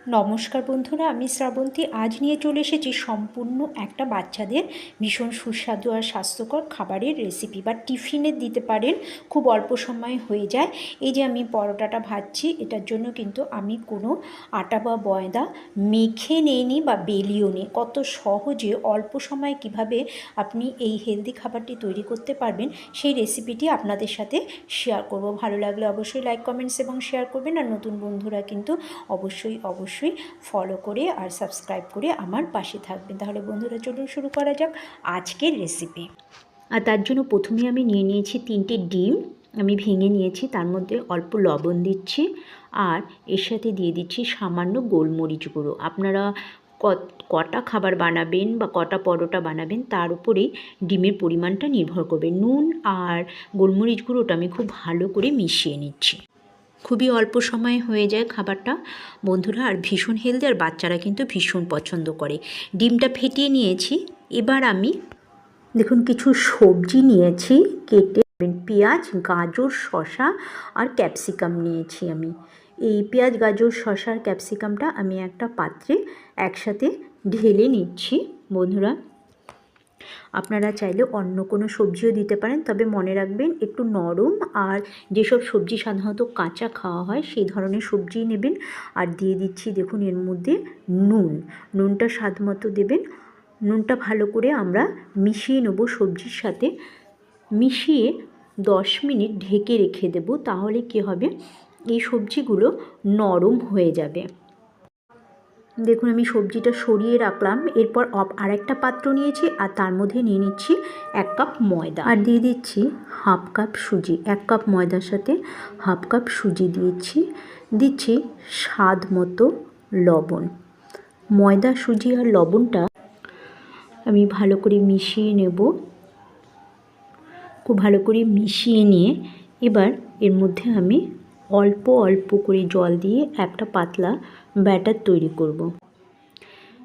নমস্কার বন্ধুরা, আমি শ্রাবন্তী। আজ নিয়ে চলে এসেছি সম্পূর্ণ একটা বাচ্চাদের ভীষণ সুস্বাদু আর স্বাস্থ্যকর খাবারের রেসিপি বা টিফিনে দিতে পারেন। খুব অল্প সময় হয়ে যায়। এই যে আমি পরোটাটা ভাজছি, এটার জন্য কিন্তু আমি কোনো আটা বা ময়দা মেখে নেইনি বা বেলিও নেই কত সহজে অল্প সময়ে কীভাবে আপনি এই হেলদি খাবারটি তৈরি করতে পারবেন, সেই রেসিপিটি আপনাদের সাথে শেয়ার করব। ভালো লাগলে অবশ্যই লাইক কমেন্টস এবং শেয়ার করবেন। আর নতুন বন্ধুরা কিন্তু অবশ্যই অবশ্যই ফলো করে আর সাবস্ক্রাইব করে আমার পাশে থাকবেন। তাহলে বন্ধুরা, চলুন শুরু করা যাক আজকের রেসিপি আর তার জন্য প্রথমে আমি নিয়ে নিয়েছি তিনটে ডিম। আমি ভেঙে নিয়েছি, তার মধ্যে অল্প লবণ দিচ্ছি আর এর সাথে দিয়ে দিচ্ছি সামান্য গোলমরিচ গুঁড়ো। আপনারা কটা খাবার বানাবেন বা কটা পরোটা বানাবেন, তার উপরেই ডিমের পরিমাণটা নির্ভর করবে। নুন আর গোলমরিচ গুঁড়োটা আমি খুব ভালো করে মিশিয়ে নিচ্ছি। খুবই অল্প সময়ে হয়ে যায় খাবারটা। বন্ধুরা, আর ভীষণ হেলদি আর বাচ্চারা কিন্তু ভীষণ পছন্দ করে। ডিমটা ফেটিয়ে নিয়েছি। এবার আমি, দেখুন, কিছু সবজি নিয়েছি, কেটে, পেঁয়াজ, গাজর শশা আর ক্যাপসিকাম নিয়েছি আমি। এই পেঁয়াজ, গাজর শশা আর ক্যাপসিকামটা আমি একটা পাত্রে একসাথে ঢেলে নিচ্ছি। বন্ধুরা আপনারা চাইলে অন্য কোনো সবজিও দিতে পারেন, তবে মনে রাখবেন একটু নরম আর যেসব সবজি সাধারণত কাঁচা খাওয়া হয়, সেই ধরনের সবজি নেবেন। আর দিয়ে দিচ্ছি দেখুন এর মধ্যে নুন। নুনটা স্বাদ মতো দেবেন। নুনটা ভালো করে আমরা মিশিয়ে নেব সবজির সাথে। মিশিয়ে দশ মিনিট ঢেকে রেখে দেবো, তাহলে কী হবে? এই সবজিগুলো নরম হয়ে যাবে। দেখুন, আমি সবজিটা সরিয়ে রাখলাম। এরপর আরেকটা পাত্র নিয়েছি আর তার মধ্যে নিয়ে নিচ্ছি এক কাপ ময়দা। আর দিয়ে দিচ্ছি হাফ কাপ সুজি, এক কাপ ময়দার সাথে হাফ কাপ সুজি দিয়েছি। দিচ্ছি স্বাদ মতো লবণ। ময়দা, সুজি আর লবণটা আমি ভালো করে মিশিয়ে নেব। খুব ভালো করে মিশিয়ে নিয়ে এবার এর মধ্যে আমি অল্প অল্প করে জল দিয়ে একটা পাতলা ব্যাটার তৈরি করব।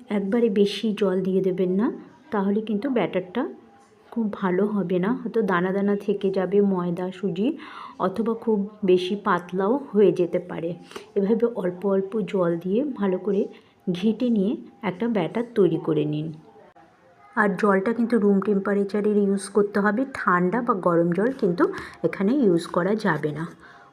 একবারে বেশি জল দিয়ে দেবেন না, তাহলে কিন্তু ব্যাটারটা খুব ভালো হবে না। হয়তো দানা দানা থেকে যাবে ময়দা, সুজি, অথবা খুব বেশি পাতলাও হয়ে যেতে পারে। এভাবে অল্প অল্প জল দিয়ে ভালো করে ঘেঁটে নিয়ে একটা ব্যাটার তৈরি করে নিন। আর জলটা কিন্তু রুম টেম্পারেচারের ইউজ করতে হবে। ঠান্ডা বা গরম জল কিন্তু এখানে ইউজ করা যাবে না।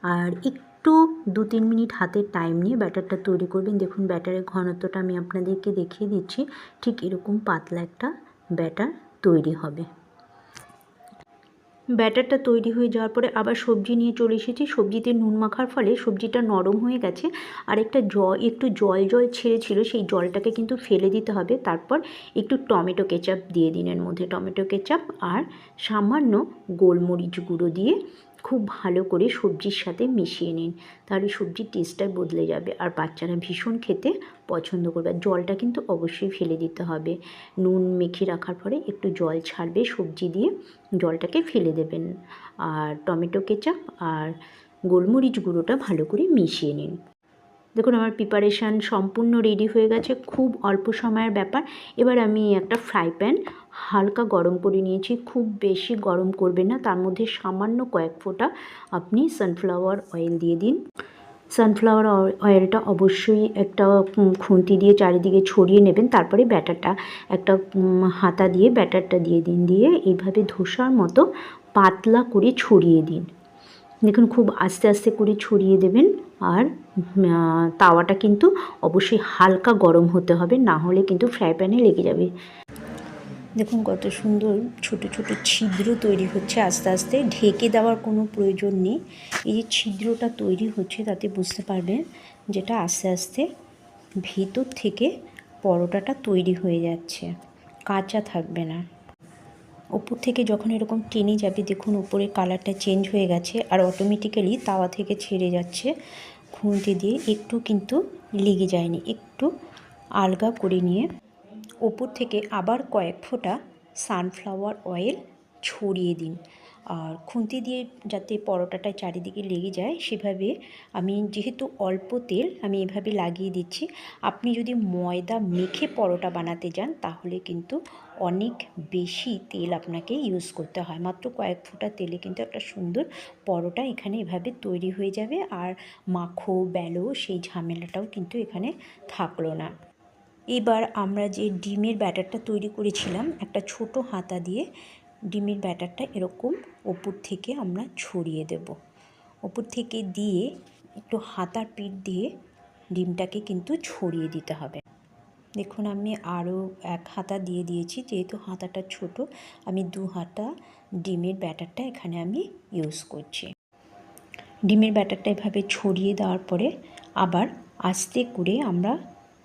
আর একটু দু তিন মিনিট হাতে টাইম নিয়ে ব্যাটারটা তৈরি করবেন। দেখুন ব্যাটারের ঘনত্বটা আমি আপনাদেরকে দেখিয়ে দিচ্ছি। ঠিক এরকম পাতলা একটা ব্যাটার তৈরি হবে। ব্যাটারটা তৈরি হয়ে যাওয়ার পরে আবার সবজি নিয়ে চলে এসেছি। সবজিতে নুন মাখার ফলে সবজিটা নরম হয়ে গেছে। আর একটা জল একটু জল জল ছেড়েছিল, সেই জলটাকে কিন্তু ফেলে দিতে হবে। তারপর একটু টমেটো কেচাপ দিয়ে দিন এর মধ্যে। টমেটো কেচাপ আর সামান্য গোলমরিচ গুঁড়ো দিয়ে খুব ভালো করে সবজির সাথে মিশিয়ে নিন। তাহলে সবজির টেস্টটা বদলে যাবে। আর বাচ্চারা ভীষণ খেতে পছন্দ করবে। আর জলটা কিন্তু অবশ্যই ফেলে দিতে হবে। নুন মেখে রাখার পরে একটু জল ছাড়বে সবজি দিয়ে। জলটাকে ফেলে দেবেন। আর টমেটো কেচাপ আর গোলমরিচ গুঁড়োটা ভালো করে মিশিয়ে নিন। দেখুন, আমার প্রিপারেশান সম্পূর্ণ রেডি হয়ে গেছে। খুব অল্প সময়ের ব্যাপার। এবার আমি একটা ফ্রাই প্যান হালকা গরম করে নিয়েছি, খুব বেশি গরম করবেন না, তার মধ্যে সামান্য কয়েক ফোঁটা আপনি সানফ্লাওয়ার অয়েল দিয়ে দিন। সানফ্লাওয়ার অয়েলটা অবশ্যই একটা খুন্তি দিয়ে চারিদিকে ছড়িয়ে নেবেন, তারপরে ব্যাটারটা একটা হাতা দিয়ে ব্যাটারটা দিয়ে দিন, দিয়ে এইভাবে ধোসার মতো পাতলা করে ছড়িয়ে দিন। দেখুন খুব আস্তে আস্তে করে ছড়িয়ে দেবেন, আর তাওয়াটা কিন্তু অবশ্যই হালকা গরম হতে হবে, না হলে কিন্তু ফ্রাই প্যানে লেগে যাবে। দেখুন, কত সুন্দর ছোট ছোট ছিদ্র তৈরি হচ্ছে আস্তে আস্তে। ঢেকে দেওয়ার কোনো প্রয়োজন নেই। এই যে ছিদ্রটা তৈরি হচ্ছে, তাতে বুঝতে পারবেন যেটা আস্তে আস্তে ভেতর থেকে পরোটাটা তৈরি হয়ে যাচ্ছে। কাঁচা থাকবে না। ওপর থেকে যখন এরকম টেনে যাবে, দেখুন উপরে কালারটা চেঞ্জ হয়ে গেছে আর অটোমেটিক্যালি তাওয়া থেকে ছেড়ে যাচ্ছে। খুঁতে দিয়ে একটু কিন্তু লেগে যায়নি। একটু আলগা করে নিয়ে ওপর থেকে আবার কয়েক ফোঁটা সানফ্লাওয়ার অয়েল ছড়িয়ে দিন। আর খুন্তি দিয়ে যাতে পরোটাটা চারিদিকে লেগে যায়, সেভাবে আমি যেহেতু অল্প তেল, আমি এভাবে লাগিয়ে দিচ্ছি। আপনি যদি ময়দা মেখে পরোটা বানাতে যান, তাহলে কিন্তু অনেক বেশি তেল আপনাকে ইউজ করতে হয়। মাত্র কয়েক ফোঁটা তেলে কিন্তু একটা সুন্দর পরোটা এখানে এভাবে তৈরি হয়ে যাবে। আর মাখো, বেলো সেই ঝামেলাটাও কিন্তু এখানে থাকল না। এবার আমরা যে ডিমের ব্যাটারটা তৈরি করেছিলাম, একটা ছোট হাতা দিয়ে ডিমের ব্যাটারটা এরকম ওপর থেকে আমরা ছড়িয়ে দেব। ওপর থেকে দিয়ে একটু হাতার পিঠ দিয়ে ডিমটাকে কিন্তু ছড়িয়ে দিতে হবে। দেখুন, আমি আরও এক হাতা দিয়ে দিয়েছি, যেহেতু হাতাটা ছোট, আমি দু হাতা ডিমের ব্যাটারটা এখানে আমি ইউজ করছি। ডিমের ব্যাটারটা এভাবে ছড়িয়ে দেওয়ার পরে আবার আস্তে করে আমরা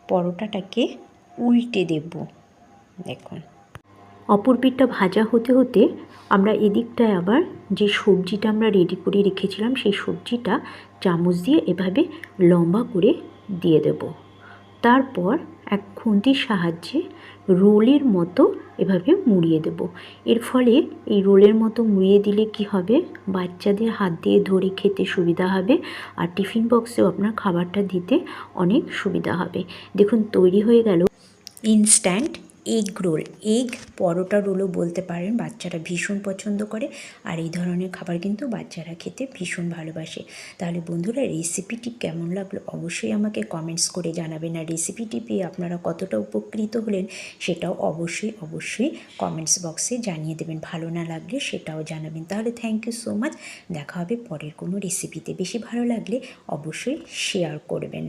পরোটাটাকে উল্টে দেব। দেখুন। অপর পিঠটা ভাজা হতে হতে আমরা এদিকটায় আবার যে সবজিটা আমরা রেডি করে রেখেছিলাম, সেই সবজিটা চামচ দিয়ে এভাবে লম্বা করে দিয়ে দেব। তারপর এক খুন্তির সাহায্যে রোলের মতো এভাবে মুড়িয়ে দেব। এর ফলে এই রোলের মতো মুড়িয়ে দিলে কি হবে? বাচ্চাদের হাত দিয়ে ধরে খেতে সুবিধা হবে আর টিফিন বক্সেও আপনার খাবারটা দিতে অনেক সুবিধা হবে। দেখুন, তৈরি হয়ে গেল instant egg roll egg paratha রোলও বলতে পারেন, বাচ্চারা ভীষণ পছন্দ করে আর এই ধরনের খাবার কিন্তু বাচ্চারা খেতে ভীষণ ভালোবাসে। তাহলে বন্ধুরা রেসিপিটি কেমন লাগল অবশ্যই আমাকে কমেন্টস করে জানাবেন আর রেসিপিটি পেয়ে আপনারা কতটা উপকৃত হলেন সেটাও অবশ্যই অবশ্যই কমেন্টস বক্সে জানিয়ে দেবেন। ভালো না লাগলে সেটাও জানাবেন। তাহলে থ্যাংক ইউ সো মাচ দেখা হবে পরের কোনো রেসিপিতে বেশি ভালো লাগলে অবশ্যই শেয়ার করবেন।